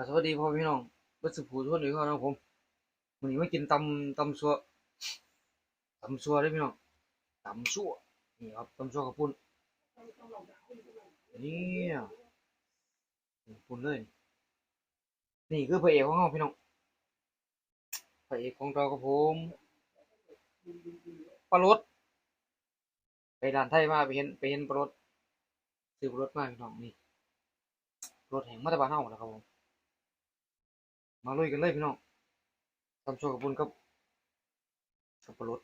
ก็สวัสดีพ่อพี่น้องเบิดสุภูทุกคนอีกครั้งนะครับผมวันนี้มากินตำตำซัวตำซัวเด้พี่น้องตำซัวนี่ครับตำซัวกับปุ่นนี่ปุ่นเลย นี่คือพระเอกของเราพี่น้องพระเอกของเรากับผมปลารสไปด่านไทยมาไปเห็นไปเห็นปลารสซื้อปลารสมาพี่น้องนี่รถแห่งมาตรบานเฮานะครับผม มาลุยกันเลยพี่น้องทำโชว์กับบุญกับกับปลาลด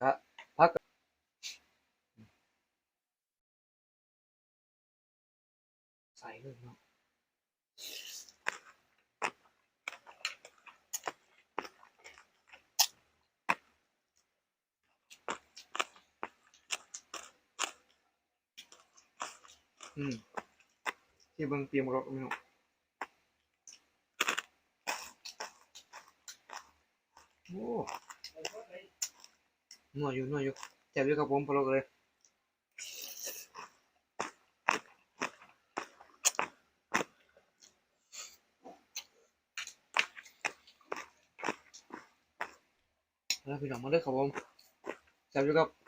กะพักกันใส่เลยพี่น้องอืม ที่เบิ่งเตรียมรถพี่น้โอ้หนัวอยู่หนัวอยู่แซ่บอยู่ครับผมพอลเลยแล้วพี่น้องมาเลยครับผมแซ่บอยู่ครับ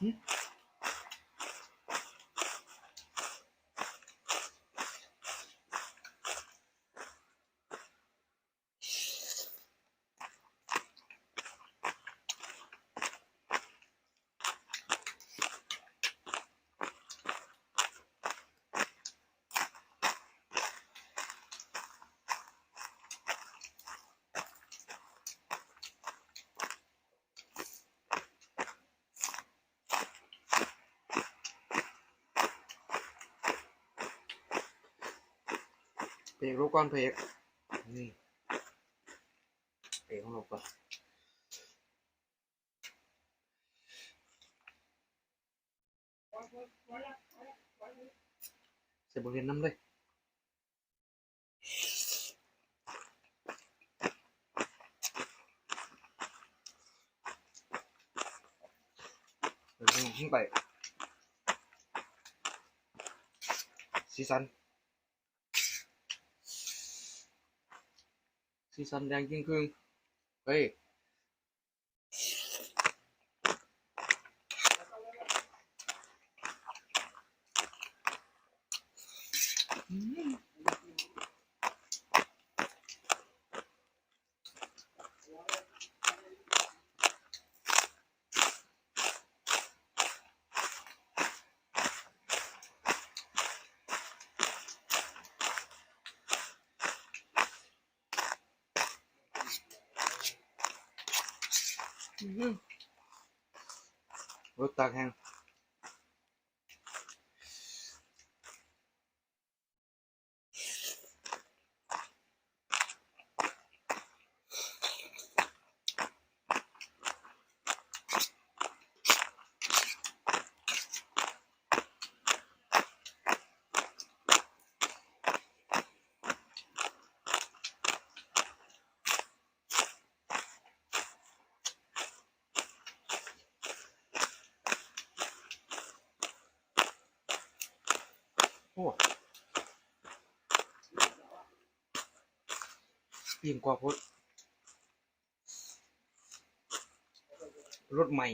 Ні? เพลงรูปก้อนเพลงนี่เพลงของเราก่อนเสียบริเวณน้ำเลยเดี๋ยวลงขึ้นไปสีสัน ที่สันแดงยิ่งครึ่งเฮ้ย อืมรถต ยิ่งกว่าพดรถใหม่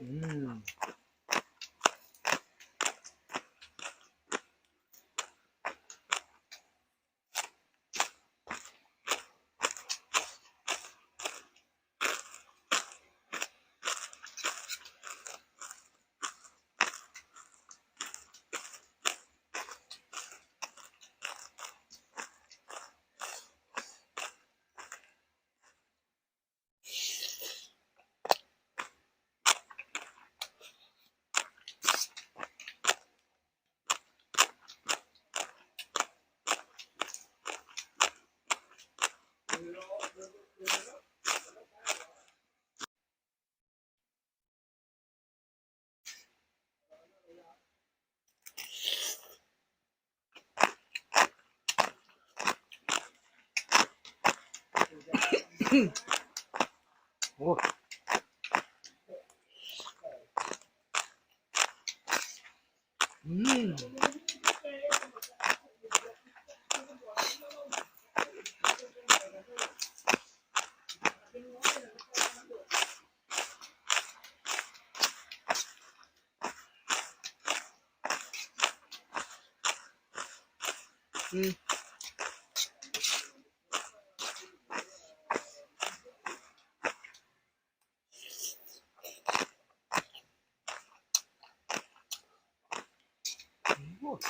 อืม อ โอ้อืม อืมโอ้โ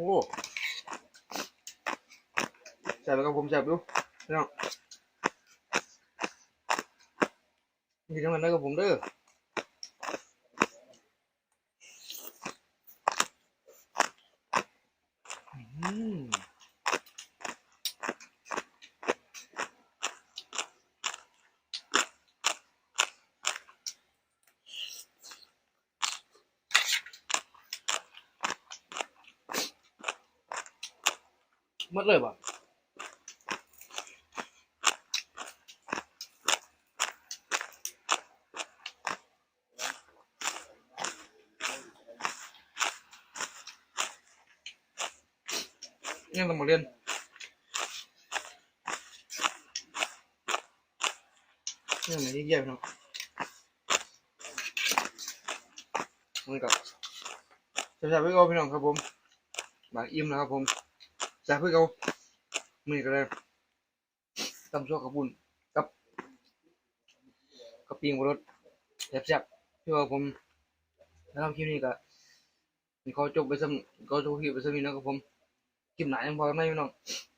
อ้แซ่บไหมครับผมแซ่บดูพี่น้องกินน้ำมันได้กับผมเด้อมห มดเลยป่ะยังต้องมาเรียนยังไม่ได้เยี่ยมเนาะมันกับจะจับพี่เอพี่น้องครับผมบางอิ่มนะครับผม จับพี่อเอามือกันเลยตำชั่วกับบุญกับกับปิงบนรถแซ่บๆพี่ว่าผมแล้วทำคลิปนี้ก็เขาจบไปซ้ำเขาจบคลิปไปซ้ำนี้นะครับผมกินหนยังพอกันไหมพี่น้อง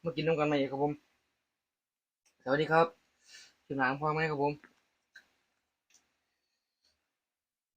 มากินน้ำกันไหมครับผมสวัสดีครับกินหนยังพอไหมครับผม